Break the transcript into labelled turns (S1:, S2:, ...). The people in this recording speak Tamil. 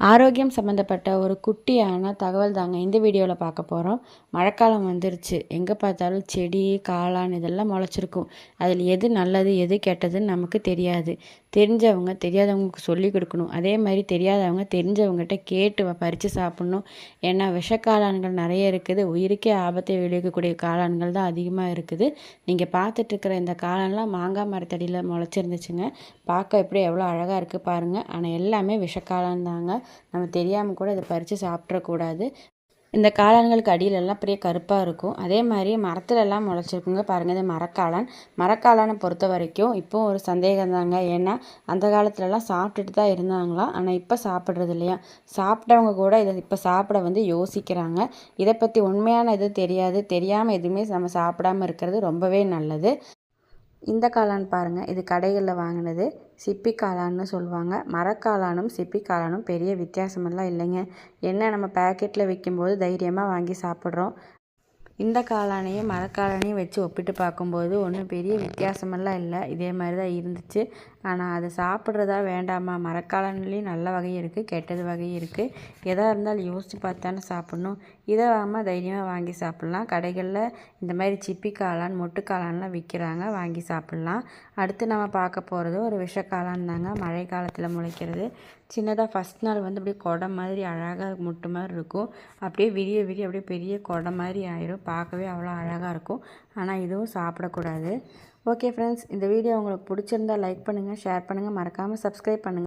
S1: ஆரோக்கியம் சம்மந்தப்பட்ட ஒரு குட்டியான தகவல் தாங்க இந்த வீடியோவில் பார்க்க போகிறோம் மழைக்காலம் வந்துருச்சு. எங்கே பார்த்தாலும் செடி காளான் இதெல்லாம் முளைச்சிருக்கும். அதில் எது நல்லது எது கெட்டதுன்னு நமக்கு தெரியாது. தெரிஞ்சவங்க தெரியாதவங்களுக்கு சொல்லி கொடுக்கணும். அதே மாதிரி தெரியாதவங்க தெரிஞ்சவங்ககிட்ட கேட்டு பறித்து சாப்பிட்ணும். ஏன்னா விஷக்காளான்கள் நிறைய இருக்குது. உயிருக்கே ஆபத்தை விளைவிக்கக்கூடிய காளான்கள் தான் அதிகமாக இருக்குது. நீங்கள் பார்த்துட்ருக்கிற இந்த காளான்லாம் மாங்காய் மரத்தடியில் முளைச்சிருந்துச்சுங்க. பார்க்க எப்படி எவ்வளோ அழகாக இருக்குது பாருங்கள் ஆனால் எல்லாமே விஷக்காளான் தாங்க. நம்ம தெரியாமல் கூட இதை பறித்து சாப்பிட்றக்கூடாது இந்த காளான்களுக்கு அடியிலெல்லாம் பெரிய கருப்பாக இருக்கும். அதே மாதிரி மரத்துலலாம் முளைச்சிருக்குங்க பாருங்கள் இது மரக்காளான். மரக்காளானை பொறுத்த வரைக்கும் இப்போ ஒரு சந்தேகம் தாங்க. ஏன்னா அந்த காலத்துலலாம் சாப்பிட்டுட்டு தான் இருந்தாங்களாம். ஆனால் இப்போ சாப்பிட்றது இல்லையா சாப்பிட்டவங்க கூட இதை இப்போ சாப்பிட வந்து யோசிக்கிறாங்க. இதை பற்றி உண்மையான இது தெரியாது. தெரியாமல் எதுவுமே நம்ம சாப்பிடாமல் இருக்கிறது ரொம்பவே நல்லது. இந்த காளான் பாருங்கள் இது கடைகளில் வாங்கினது. சிப்பி காளான்னு சொல்லுவாங்க. மரக்காளானும் சிப்பி காளானும் பெரிய வித்தியாசமெல்லாம் இல்லைங்க. என்ன நம்ம பேக்கெட்டில் விற்கும்போது தைரியமாக வாங்கி சாப்பிட்றோம். இந்த காளானையும் மரக்காளானையும் வச்சு ஒப்பிட்டு பார்க்கும்போது ஒன்றும் பெரிய வித்தியாசமெல்லாம் இல்லை. இதே மாதிரி தான் இருந்துச்சு. ஆனால் அதை சாப்பிட்றதா வேண்டாமா? மரக்காளான்லேயும் நல்ல வகை இருக்குது கெட்டது வகை இருக்குது எதாக இருந்தாலும் யோசித்து பார்த்தானே சாப்பிட்ணும். இதை வாங்காமல் தைரியமாக வாங்கி சாப்பிட்லாம். கடைகளில் இந்த மாதிரி சிப்பி காளான் மொட்டு காளான்லாம் விற்கிறாங்க வாங்கி சாப்பிட்லாம். அடுத்து நம்ம பார்க்க போகிறது ஒரு விஷ காளான் தாங்க. மழை காலத்தில் முளைக்கிறது. சின்னதாக ஃபஸ்ட் நாள் வந்து அப்படியே குடம் மாதிரி அழகாக முட்டு மாதிரி இருக்கும். அப்படியே விரிய விரிய அப்படியே பெரிய குடம் மாதிரி ஆயிரும். பார்க்கவே அவ்வளோ அழகாக இருக்கும். ஆனால் இதுவும் சாப்பிடக்கூடாது. ஓகே ஃப்ரெண்ட்ஸ் இந்த வீடியோ உங்களுக்கு பிடிச்சிருந்தா லைக் பண்ணுங்கள் ஷேர் பண்ணுங்கள் மறக்காமல் சப்ஸ்கிரைப் பண்ணுங்கள்